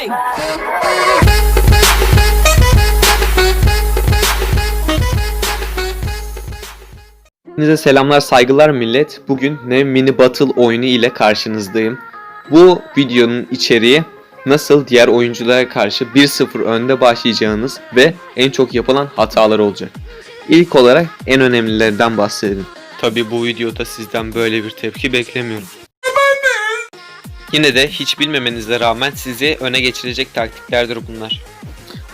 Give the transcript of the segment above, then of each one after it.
Hey. Hepinize selamlar saygılar millet. Bugün ne mini battle oyunu ile karşınızdayım. Bu videonun içeriği nasıl diğer oyunculara karşı 1-0 önde başlayacağınız ve en çok yapılan hatalar olacak. İlk olarak en önemlilerden bahsedelim. Tabi bu videoda sizden böyle bir tepki beklemiyorum. Yine de hiç bilmemenize rağmen sizi öne geçirecek taktiklerdir bunlar.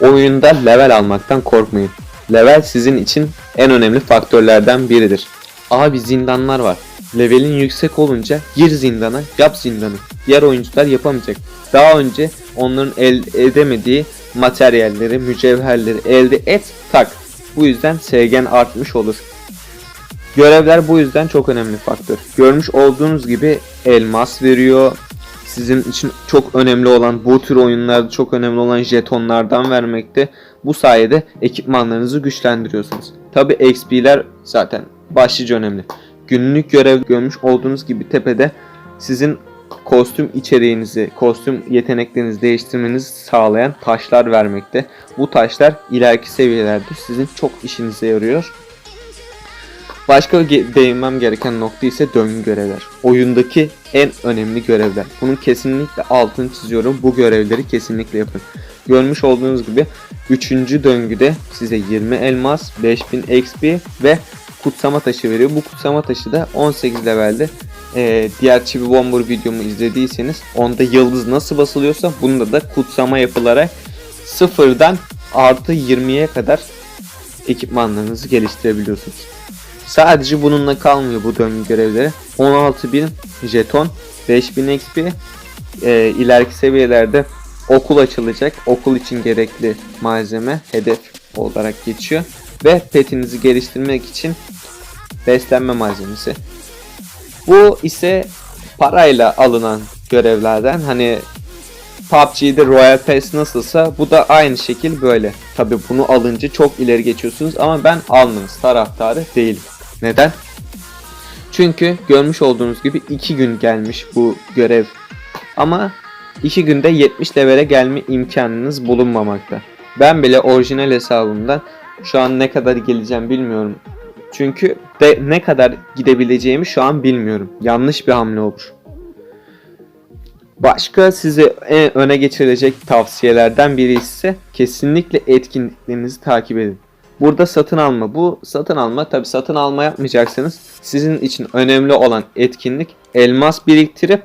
Oyunda level almaktan korkmayın. Level sizin için en önemli faktörlerden biridir. Abi zindanlar var. Levelin yüksek olunca gir zindana, yap zindanı. Diğer oyuncular yapamayacak. Daha önce onların elde edemediği materyalleri, mücevherleri elde et, tak. Bu yüzden sevgen artmış olur. Görevler bu yüzden çok önemli faktör. Görmüş olduğunuz gibi elmas veriyor. Sizin için çok önemli olan bu tür oyunlarda çok önemli olan jetonlardan vermekte. Bu sayede ekipmanlarınızı güçlendiriyorsunuz. Tabi XP'ler zaten başlıca önemli. Günlük görev görmüş olduğunuz gibi tepede sizin kostüm içeriğinizi, kostüm yeteneklerinizi değiştirmenizi sağlayan taşlar vermekte. Bu taşlar ileriki seviyelerde sizin çok işinize yarıyor. Başka ge- değinmem gereken nokta ise döngü görevler. Oyundaki en önemli görevler. Bunun kesinlikle altını çiziyorum. Bu görevleri kesinlikle yapın. Görmüş olduğunuz gibi 3. döngüde size 20 elmas, 5000 XP ve kutsama taşı veriyor. Bu kutsama taşı da 18 levelde Ee, diğer Chibi Bomber videomu izlediyseniz onda yıldız nasıl basılıyorsa bunda da kutsama yapılarak sıfırdan artı 20'ye kadar ekipmanlarınızı geliştirebiliyorsunuz. Sadece bununla kalmıyor bu döngü görevleri. 16.000 jeton, 5000 XP, e, ileriki seviyelerde okul açılacak. Okul için gerekli malzeme, hedef olarak geçiyor. Ve petinizi geliştirmek için beslenme malzemesi. Bu ise parayla alınan görevlerden. Hani PUBG'de Royal Pass nasılsa bu da aynı şekil böyle. Tabi bunu alınca çok ileri geçiyorsunuz ama ben almanız taraftarı değilim. Neden? Çünkü görmüş olduğunuz gibi 2 gün gelmiş bu görev. Ama 2 günde 70 levele gelme imkanınız bulunmamakta. Ben bile orijinal hesabımdan şu an ne kadar geleceğim bilmiyorum. Çünkü de ne kadar gidebileceğimi şu an bilmiyorum. Yanlış bir hamle olur. Başka size öne geçirecek tavsiyelerden biri ise kesinlikle etkinliklerinizi takip edin. Burada satın alma. Bu satın alma tabi satın alma yapmayacaksanız sizin için önemli olan etkinlik elmas biriktirip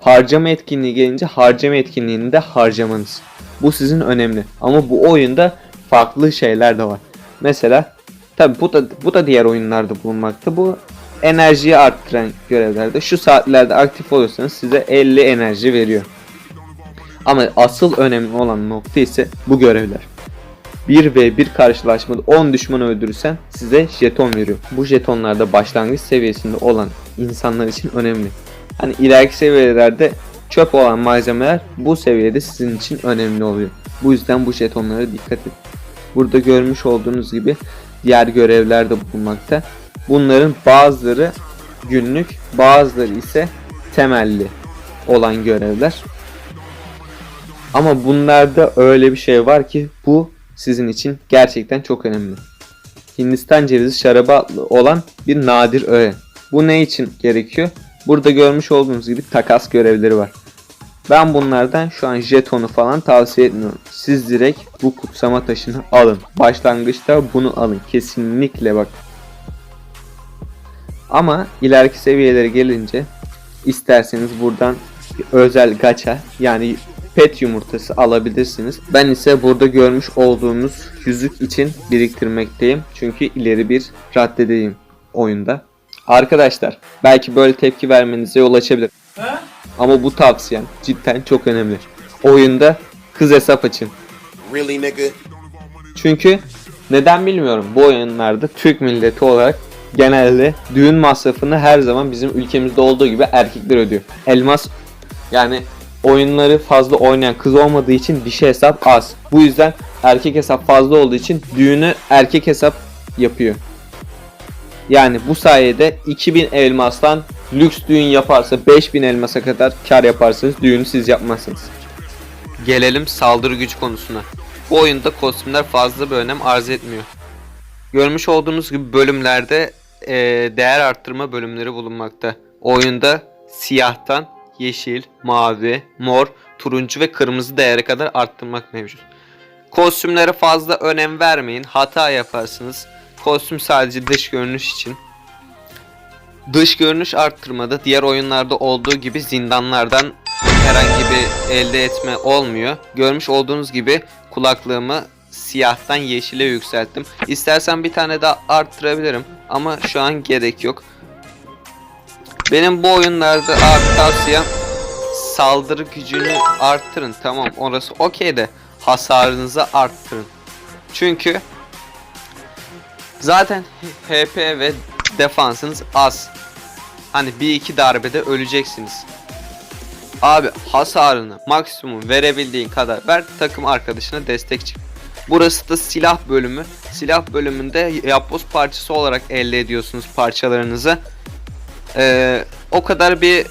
harcama etkinliği gelince harcama etkinliğini de harcamanız. Bu sizin önemli. Ama bu oyunda farklı şeyler de var. Mesela tabi bu da bu da diğer oyunlarda bulunmakta. Bu enerjiyi arttıran görevlerde şu saatlerde aktif olursanız size 50 enerji veriyor. Ama asıl önemli olan nokta ise bu görevler. 1 ve 1 karşılaşmada 10 düşman öldürürsen size jeton veriyor. Bu jetonlar da başlangıç seviyesinde olan insanlar için önemli. Hani ileriki seviyelerde çöp olan malzemeler bu seviyede sizin için önemli oluyor. Bu yüzden bu jetonlara dikkat edin. Burada görmüş olduğunuz gibi diğer görevler de bulunmakta. Bunların bazıları günlük, bazıları ise temelli olan görevler. Ama bunlarda öyle bir şey var ki bu sizin için gerçekten çok önemli. Hindistan cevizi şarabı adlı olan bir nadir öğe. Bu ne için gerekiyor? Burada görmüş olduğunuz gibi takas görevleri var. Ben bunlardan şu an jetonu falan tavsiye etmiyorum. Siz direkt bu kutsama taşını alın. Başlangıçta bunu alın. Kesinlikle bak. Ama ileriki seviyelere gelince isterseniz buradan özel gacha yani pet yumurtası alabilirsiniz. Ben ise burada görmüş olduğunuz yüzük için biriktirmekteyim. Çünkü ileri bir raddedeyim oyunda. Arkadaşlar belki böyle tepki vermenize yol açabilir. Ama bu tavsiyem cidden çok önemli. Oyunda kız hesap açın. Really, nigga? Çünkü neden bilmiyorum bu oyunlarda Türk milleti olarak genelde düğün masrafını her zaman bizim ülkemizde olduğu gibi erkekler ödüyor. Elmas yani oyunları fazla oynayan kız olmadığı için dişi hesap az. Bu yüzden erkek hesap fazla olduğu için düğünü erkek hesap yapıyor. Yani bu sayede 2000 elmastan lüks düğün yaparsa 5000 elmasa kadar kar yaparsanız düğünü siz yapmazsınız. Gelelim saldırı gücü konusuna. Bu oyunda kostümler fazla bir önem arz etmiyor. Görmüş olduğunuz gibi bölümlerde eee, değer arttırma bölümleri bulunmakta. Oyunda siyahtan yeşil, mavi, mor, turuncu ve kırmızı değere kadar arttırmak mevcut. Kostümlere fazla önem vermeyin. Hata yaparsınız. Kostüm sadece dış görünüş için. Dış görünüş arttırmada diğer oyunlarda olduğu gibi zindanlardan herhangi bir elde etme olmuyor. Görmüş olduğunuz gibi kulaklığımı siyahtan yeşile yükselttim. İstersen bir tane daha arttırabilirim ama şu an gerek yok. Benim bu oyunlarda abi tavsiyem saldırı gücünü arttırın. Tamam orası okey de hasarınızı arttırın. Çünkü zaten HP ve defansınız az. Hani bir iki darbede öleceksiniz. Abi hasarını maksimum verebildiğin kadar ver takım arkadaşına destek çık. Burası da silah bölümü. Silah bölümünde yapboz parçası olarak elde ediyorsunuz parçalarınızı. Ee, o kadar bir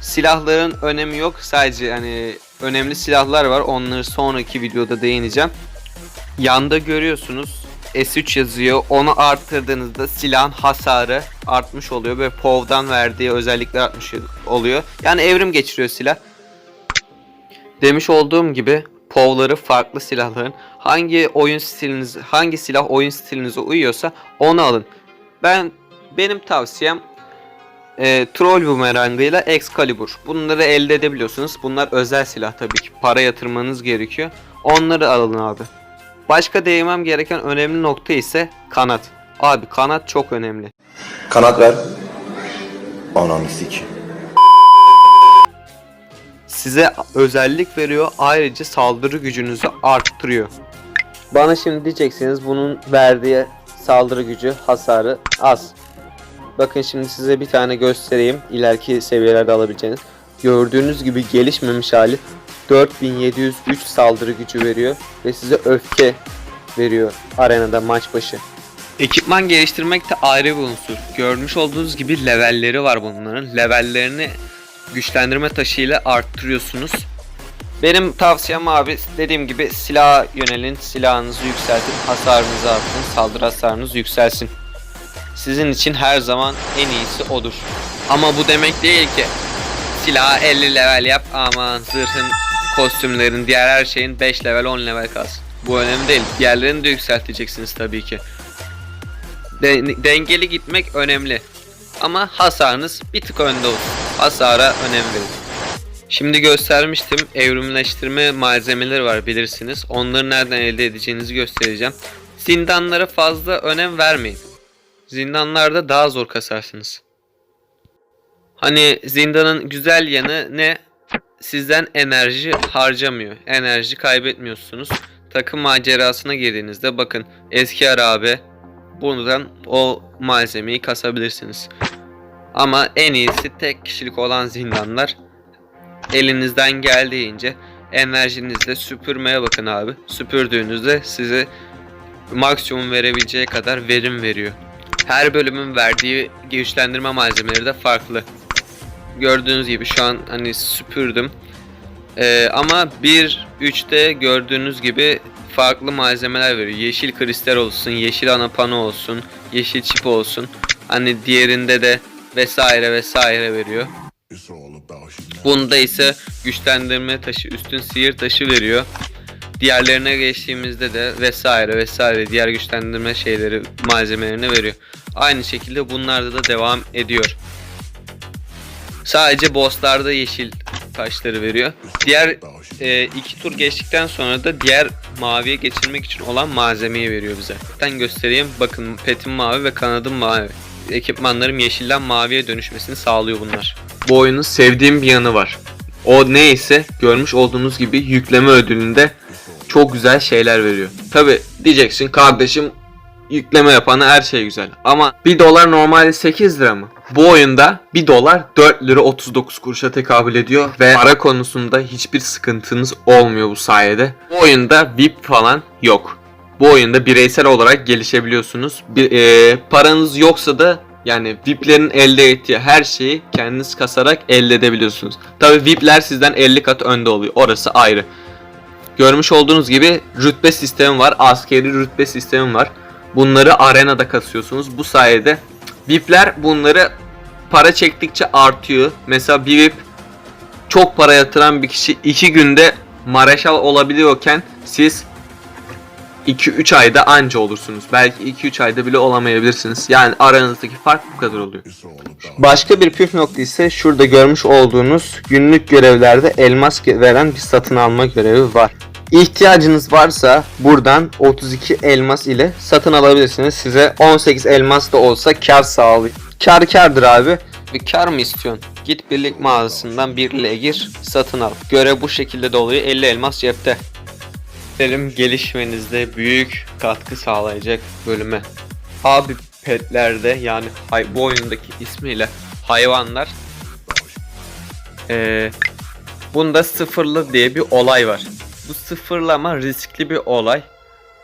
silahların önemi yok. Sadece hani önemli silahlar var. Onları sonraki videoda değineceğim. Yanda görüyorsunuz S3 yazıyor. Onu arttırdığınızda silahın hasarı artmış oluyor ve POV'dan verdiği özellikler artmış oluyor. Yani evrim geçiriyor silah. Demiş olduğum gibi POV'ları farklı silahların hangi oyun stiliniz hangi silah oyun stilinize uyuyorsa onu alın. Ben benim tavsiyem e, Troll Boomerang ile Excalibur. Bunları elde edebiliyorsunuz. Bunlar özel silah tabii ki. Para yatırmanız gerekiyor. Onları alın abi. Başka değinmem gereken önemli nokta ise kanat. Abi kanat çok önemli. Kanat ver. Ananı sik. Size özellik veriyor. Ayrıca saldırı gücünüzü arttırıyor. Bana şimdi diyeceksiniz bunun verdiği saldırı gücü, hasarı az. Bakın şimdi size bir tane göstereyim. ileriki seviyelerde alabileceğiniz. Gördüğünüz gibi gelişmemiş hali 4703 saldırı gücü veriyor ve size öfke veriyor arenada maç başı. Ekipman geliştirmek de ayrı bir unsur. Görmüş olduğunuz gibi levelleri var bunların. Levellerini güçlendirme taşıyla arttırıyorsunuz. Benim tavsiyem abi dediğim gibi silaha yönelin, silahınızı yükseltin, hasarınızı arttırın, saldırı hasarınız yükselsin. Sizin için her zaman en iyisi odur. Ama bu demek değil ki silahı 50 level yap aman zırhın, kostümlerin, diğer her şeyin 5 level 10 level kalsın. Bu önemli değil. Diğerlerini de yükselteceksiniz tabii ki. Den- dengeli gitmek önemli. Ama hasarınız bir tık önde olsun. Hasara önem verin. Şimdi göstermiştim evrimleştirme malzemeleri var bilirsiniz. Onları nereden elde edeceğinizi göstereceğim. Zindanlara fazla önem vermeyin. Zindanlarda daha zor kasarsınız. Hani zindanın güzel yanı ne? Sizden enerji harcamıyor. Enerji kaybetmiyorsunuz. Takım macerasına girdiğinizde bakın eski arabe buradan o malzemeyi kasabilirsiniz. Ama en iyisi tek kişilik olan zindanlar elinizden geldiğince enerjinizle süpürmeye bakın abi. Süpürdüğünüzde size maksimum verebileceği kadar verim veriyor. Her bölümün verdiği güçlendirme malzemeleri de farklı. Gördüğünüz gibi şu an hani süpürdüm. Ee, ama 1-3'te gördüğünüz gibi farklı malzemeler veriyor. Yeşil kristal olsun, yeşil ana pano olsun, yeşil çip olsun. Hani diğerinde de vesaire vesaire veriyor. Bunda ise güçlendirme taşı, üstün sihir taşı veriyor. Diğerlerine geçtiğimizde de vesaire vesaire diğer güçlendirme şeyleri malzemelerini veriyor. Aynı şekilde bunlarda da devam ediyor. Sadece bosslarda yeşil taşları veriyor. Diğer e, iki tur geçtikten sonra da diğer maviye geçirmek için olan malzemeyi veriyor bize. Ben göstereyim. Bakın petim mavi ve kanadım mavi. Ekipmanlarım yeşilden maviye dönüşmesini sağlıyor bunlar. Bu oyunun sevdiğim bir yanı var. O neyse görmüş olduğunuz gibi yükleme ödülünde çok güzel şeyler veriyor. Tabi diyeceksin kardeşim yükleme yapana her şey güzel. Ama 1 dolar normalde 8 lira mı? Bu oyunda 1 dolar 4 lira 39 kuruşa tekabül ediyor ve para konusunda hiçbir sıkıntınız olmuyor bu sayede. Bu oyunda VIP falan yok. Bu oyunda bireysel olarak gelişebiliyorsunuz. Bir, e, paranız yoksa da yani VIP'lerin elde ettiği her şeyi kendiniz kasarak elde edebiliyorsunuz. Tabi VIP'ler sizden 50 kat önde oluyor. Orası ayrı. Görmüş olduğunuz gibi rütbe sistemi var. Askeri rütbe sistemi var. Bunları arenada kasıyorsunuz. Bu sayede VIP'ler bunları para çektikçe artıyor. Mesela bir VIP çok para yatıran bir kişi 2 günde mareşal olabiliyorken siz 2-3 ayda anca olursunuz. Belki 2-3 ayda bile olamayabilirsiniz. Yani aranızdaki fark bu kadar oluyor. Başka bir püf nokta ise şurada görmüş olduğunuz günlük görevlerde elmas veren bir satın alma görevi var. İhtiyacınız varsa buradan 32 elmas ile satın alabilirsiniz. Size 18 elmas da olsa kar sağlıyor. Kar kardır abi. Bir kar mı istiyorsun? Git birlik mağazasından birliğe gir, satın al. Görev bu şekilde de oluyor. 50 elmas cepte. Benim gelişmenizde büyük katkı sağlayacak bölüme. Abi petlerde yani bu oyundaki ismiyle hayvanlar eee bunda sıfırlı diye bir olay var. Bu sıfırlama riskli bir olay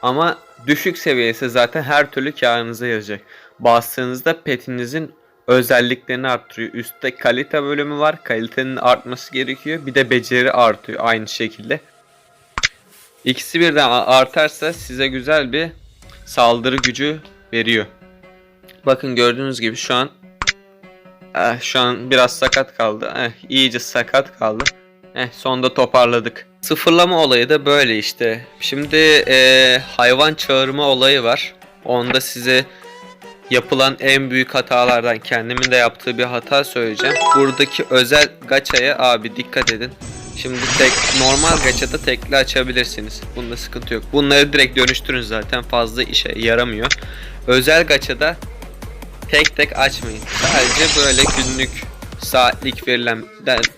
ama düşük seviyesi zaten her türlü karınıza yazacak. Bastığınızda petinizin özelliklerini arttırıyor. Üstte kalite bölümü var. Kalitenin artması gerekiyor. Bir de beceri artıyor aynı şekilde. İkisi birden artarsa size güzel bir saldırı gücü veriyor. Bakın gördüğünüz gibi şu an eh, şu an biraz sakat kaldı. Eh, iyice sakat kaldı. Eh, sonda toparladık. Sıfırlama olayı da böyle işte. Şimdi eh, hayvan çağırma olayı var. Onda size yapılan en büyük hatalardan kendimin de yaptığı bir hata söyleyeceğim. Buradaki özel gaçaya abi dikkat edin. Şimdi tek normal gaçada tekli açabilirsiniz. Bunda sıkıntı yok. Bunları direkt dönüştürün zaten fazla işe yaramıyor. Özel gaçada tek tek açmayın. Sadece böyle günlük saatlik verilen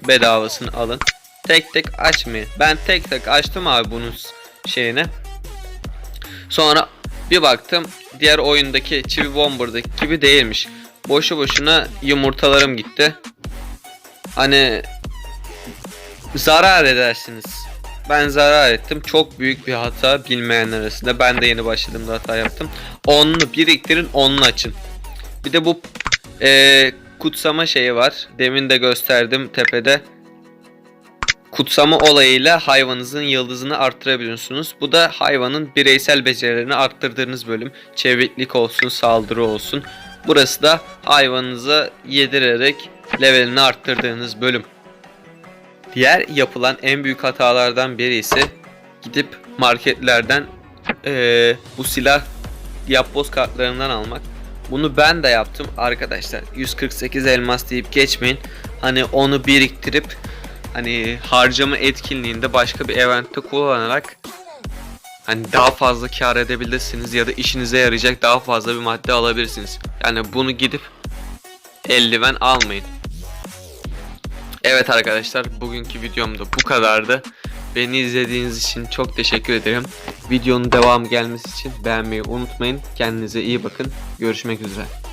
bedavasını alın. Tek tek açmayın. Ben tek tek açtım abi bunun şeyine. Sonra bir baktım diğer oyundaki Chibi Bomber'daki gibi değilmiş. Boşu boşuna yumurtalarım gitti. Hani zarar edersiniz. Ben zarar ettim. Çok büyük bir hata bilmeyenler arasında. Ben de yeni başladığımda hata yaptım. Onlu biriktirin, onlu açın. Bir de bu eee, kutsama şeyi var. Demin de gösterdim tepede. Kutsama olayıyla hayvanınızın yıldızını arttırabiliyorsunuz. Bu da hayvanın bireysel becerilerini arttırdığınız bölüm. Çeviklik olsun, saldırı olsun. Burası da hayvanınıza yedirerek levelini arttırdığınız bölüm. Diğer yapılan en büyük hatalardan biri ise gidip marketlerden eee, bu silah yapboz kartlarından almak. Bunu ben de yaptım arkadaşlar. 148 elmas deyip geçmeyin. Hani onu biriktirip hani harcama etkinliğinde başka bir eventte kullanarak hani daha fazla kar edebilirsiniz ya da işinize yarayacak daha fazla bir madde alabilirsiniz. Yani bunu gidip eldiven almayın. Evet arkadaşlar bugünkü videom da bu kadardı. Beni izlediğiniz için çok teşekkür ederim. Videonun devamı gelmesi için beğenmeyi unutmayın. Kendinize iyi bakın. Görüşmek üzere.